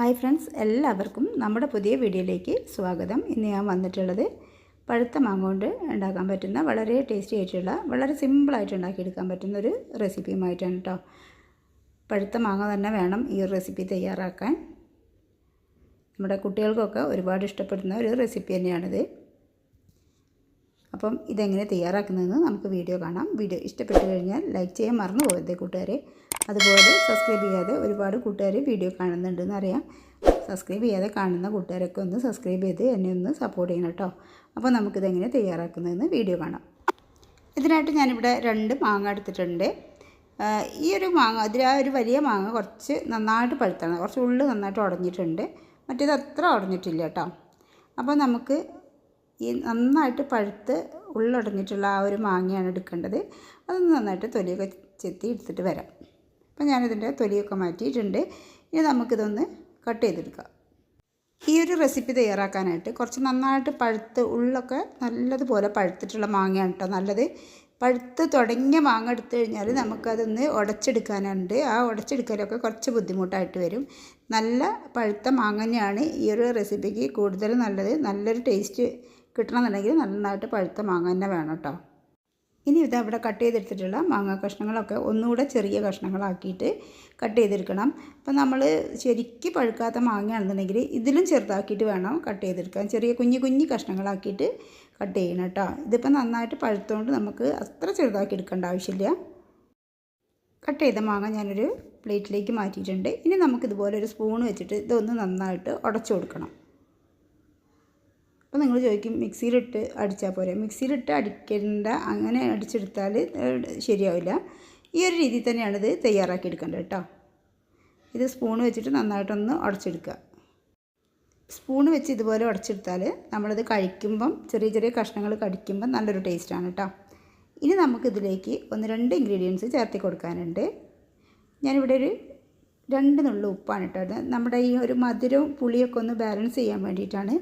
Hi friends എല്ലാവർക്കും നമ്മുടെ പുതിയ വീഡിയോയിലേക്ക് സ്വാഗതം. ഇന്ന് ഞാൻ വന്നിട്ടുള്ളത് പഴുത്ത മാങ്ങ കൊണ്ട് ഉണ്ടാക്കാൻ പറ്റുന്ന വളരെ ടേസ്റ്റി ആയിട്ടുള്ള വളരെ സിമ്പിളായിട്ട് ഉണ്ടാക്കിയെടുക്കാൻ പറ്റുന്ന ഒരു റെസിപ്പിയുമായിട്ടാണ് കേട്ടോ പഴുത്ത മാങ്ങ തന്നെ വേണം ഈ റെസിപ്പി തയ്യാറാക്കാൻ. നമ്മുടെ കുട്ടികൾക്കൊക്കെ ഒരുപാട് ഇഷ്ടപ്പെടുന്ന ഒരു റെസിപ്പി തന്നെയാണിത്. അപ്പം ഇതെങ്ങനെ തയ്യാറാക്കുന്നതെന്ന് നമുക്ക് വീഡിയോ കാണാം. വീഡിയോ ഇഷ്ടപ്പെട്ടു കഴിഞ്ഞാൽ ലൈക്ക് ചെയ്യാൻ മറന്നു പോകരുത് കൂട്ടുകാരെ. അതുപോലെ സബ്സ്ക്രൈബ് ചെയ്യാതെ ഒരുപാട് കൂട്ടുകാർ വീഡിയോ കാണുന്നുണ്ടെന്ന് അറിയാം. സബ്സ്ക്രൈബ് ചെയ്യാതെ കാണുന്ന കൂട്ടുകാരൊക്കെ ഒന്ന് സബ്സ്ക്രൈബ് ചെയ്ത് എന്നെ ഒന്ന് സപ്പോർട്ട് ചെയ്യണം കേട്ടോ. അപ്പോൾ നമുക്കിതെങ്ങനെ തയ്യാറാക്കുന്നതെന്ന് വീഡിയോ കാണാം. ഇതിനായിട്ട് ഞാനിവിടെ രണ്ട് മാങ്ങ എടുത്തിട്ടുണ്ട്. ഈ ഒരു മാങ്ങ അതിൽ ആ ഒരു വലിയ മാങ്ങ കുറച്ച് നന്നായിട്ട് പഴുത്താണ്. കുറച്ച് ഉള്ളു നന്നായിട്ട് ഉടഞ്ഞിട്ടുണ്ട്. മറ്റേത് അത്ര ഉടഞ്ഞിട്ടില്ല കേട്ടോ. അപ്പോൾ നമുക്ക് ഈ നന്നായിട്ട് പഴുത്ത് ഉള്ളടഞ്ഞിട്ടുള്ള ആ ഒരു മാങ്ങയാണ് എടുക്കേണ്ടത്. അതൊന്ന് നന്നായിട്ട് തൊലിയൊക്കെ ചെത്തി എടുത്തിട്ട് വരാം. അപ്പോൾ ഞാനിതിന്റെ തൊലിയൊക്കെ മാറ്റിയിട്ടുണ്ട്. ഇനി നമുക്കിതൊന്ന് കട്ട് ചെയ്തെടുക്കാം. ഈ ഒരു റെസിപ്പി തയ്യാറാക്കാനായിട്ട് കുറച്ച് നന്നായിട്ട് പഴുത്ത് ഉള്ളൊക്കെ നല്ലതുപോലെ പഴുത്തിട്ടുള്ള മാങ്ങയാണ് കേട്ടോ നല്ലത്. പഴുത്ത് തുടങ്ങിയ മാങ്ങ എടുത്തു കഴിഞ്ഞാൽ നമുക്കതൊന്ന് ഉടച്ചെടുക്കാനുണ്ട്. ആ ഉടച്ചെടുക്കലൊക്കെ കുറച്ച് ബുദ്ധിമുട്ടായിട്ട് വരും. നല്ല പഴുത്ത മാങ്ങ തന്നെയാണ് ഈ ഒരു റെസിപ്പിക്ക് കൂടുതൽ നല്ലത്. നല്ലൊരു ടേസ്റ്റ് കിട്ടണമെന്നുണ്ടെങ്കിൽ നന്നായിട്ട് പഴുത്ത മാങ്ങ തന്നെ വേണം കേട്ടോ. ഇനി ഇത് അവിടെ കട്ട് ചെയ്തെടുത്തിട്ടുള്ള മാങ്ങ കഷ്ണങ്ങളൊക്കെ ഒന്നുകൂടെ ചെറിയ കഷ്ണങ്ങളാക്കിയിട്ട് കട്ട് ചെയ്തെടുക്കണം. അപ്പം നമ്മൾ ശരിക്ക് പഴുക്കാത്ത മാങ്ങയാണെന്നുണ്ടെങ്കിൽ ഇതിലും ചെറുതാക്കിയിട്ട് വേണം കട്ട് ചെയ്തെടുക്കാൻ. ചെറിയ കുഞ്ഞു കുഞ്ഞു കഷ്ണങ്ങളാക്കിയിട്ട് കട്ട് ചെയ്യണം കേട്ടോ. ഇതിപ്പോൾ നന്നായിട്ട് പഴുത്തുകൊണ്ട് നമുക്ക് അത്ര ചെറുതാക്കി എടുക്കേണ്ട ആവശ്യമില്ല. കട്ട് ചെയ്ത മാങ്ങ ഞാനൊരു പ്ലേറ്റിലേക്ക് മാറ്റിയിട്ടുണ്ട്. ഇനി നമുക്കിതുപോലെ ഒരു സ്പൂൺ വെച്ചിട്ട് ഇതൊന്ന് നന്നായിട്ട് ഉടച്ചു കൊടുക്കണം. അപ്പോൾ നിങ്ങൾ ചോദിക്കും മിക്സിയിലിട്ട് അടിച്ചാൽ പോരെ? മിക്സിയിലിട്ട് അടിക്കേണ്ട അങ്ങനെ അടിച്ചെടുത്താൽ ശരിയാവില്ല. ഈ ഒരു രീതിയിൽ തന്നെയാണ് ഇത് തയ്യാറാക്കി എടുക്കേണ്ടത് കേട്ടോ. ഇത് സ്പൂൺ വെച്ചിട്ട് നന്നായിട്ടൊന്ന് ഉടച്ചെടുക്കുക. സ്പൂൺ വെച്ച് ഇതുപോലെ ഉടച്ചെടുത്താൽ നമ്മളത് കഴിക്കുമ്പം ചെറിയ ചെറിയ കഷ്ണങ്ങൾ കടിക്കുമ്പം നല്ലൊരു ടേസ്റ്റാണ് കേട്ടോ. ഇനി നമുക്കിതിലേക്ക് ഒന്ന് രണ്ട് ഇൻഗ്രീഡിയൻസ് ചേർത്തി കൊടുക്കാനുണ്ട്. ഞാനിവിടെ ഒരു രണ്ട് നുള്ളു ഉപ്പാണ് കേട്ടോ നമ്മുടെ ഈ ഒരു മധുരവും പുളിയൊക്കെ ഒന്ന് ബാലൻസ് ചെയ്യാൻ വേണ്ടിയിട്ടാണ്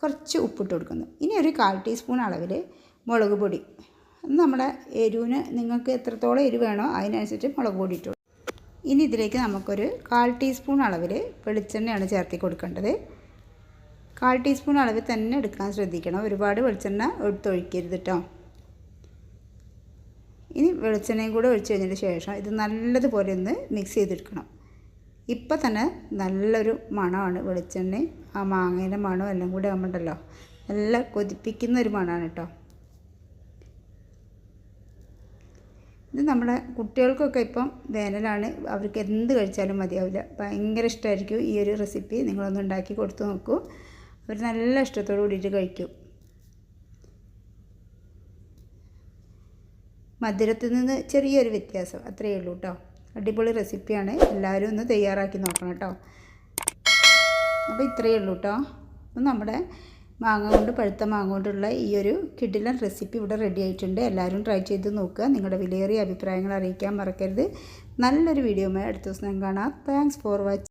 കുറച്ച് ഉപ്പിട്ട് കൊടുക്കുന്നു. ഇനി ഒരു കാൽ ടീസ്പൂൺ അളവിൽ മുളക് പൊടി. നമ്മുടെ എരിവിന് നിങ്ങൾക്ക് എത്രത്തോളം എരിവ് വേണോ അതിനനുസരിച്ച് മുളക് പൊടി ഇട്ടു ഇനി ഇതിലേക്ക് നമുക്കൊരു കാൽ ടീസ്പൂൺ അളവിൽ വെളിച്ചെണ്ണയാണ് ചേർത്തി കൊടുക്കേണ്ടത്. കാൽ ടീസ്പൂൺ അളവിൽ തന്നെ എടുക്കാൻ ശ്രദ്ധിക്കണം. ഒരുപാട് വെളിച്ചെണ്ണ എടുത്തൊഴിക്കരുത് കേട്ടോ ഇനി വെളിച്ചെണ്ണയും കൂടെ ഒഴിച്ച് കഴിഞ്ഞതിന് ശേഷം ഇത് നല്ലതുപോലെ ഒന്ന് മിക്സ് ചെയ്തെടുക്കണം. ഇപ്പം തന്നെ നല്ലൊരു മണമാണ് വെളിച്ചെണ്ണയും ആ മാങ്ങേന്റെ മണവും എല്ലാം കൂടെ ആകുമ്പോണ്ടല്ലോ നല്ല കൊതിപ്പിക്കുന്ന ഒരു മണമാണ് കേട്ടോ. ഇത് നമ്മുടെ കുട്ടികൾക്കൊക്കെ ഇപ്പം വേനലാണ് അവർക്ക് എന്ത് കഴിച്ചാലും മതിയാവില്ല. ഭയങ്കര ഇഷ്ടമായിരിക്കും ഈ ഒരു റെസിപ്പി. നിങ്ങളൊന്ന് ഉണ്ടാക്കി കൊടുത്തു നോക്കൂ. അവർ നല്ല ഇഷ്ടത്തോടു കൂടിയിട്ട് കഴിക്കും. മധുരത്തിൽ നിന്ന് ചെറിയൊരു വ്യത്യാസം അത്രയേ ഉള്ളൂ കേട്ടോ. അടിപൊളി റെസിപ്പിയാണ്. എല്ലാവരും ഒന്ന് തയ്യാറാക്കി നോക്കണം കേട്ടോ. അപ്പോൾ ഇത്രയേ ഉള്ളൂ കേട്ടോ. അപ്പം നമ്മുടെ മാങ്ങ കൊണ്ട് പഴുത്ത മാങ്ങ കൊണ്ടുള്ള ഈ ഒരു കിഡിലൻ റെസിപ്പി ഇവിടെ റെഡി ആയിട്ടുണ്ട്. എല്ലാവരും ട്രൈ ചെയ്ത് നോക്കുക. നിങ്ങളുടെ വിലയേറിയ അഭിപ്രായങ്ങൾ അറിയിക്കാൻ മറക്കരുത്. നല്ലൊരു വീഡിയോ അടുത്ത ദിവസം ഞാൻ കാണാം. Thanks for watching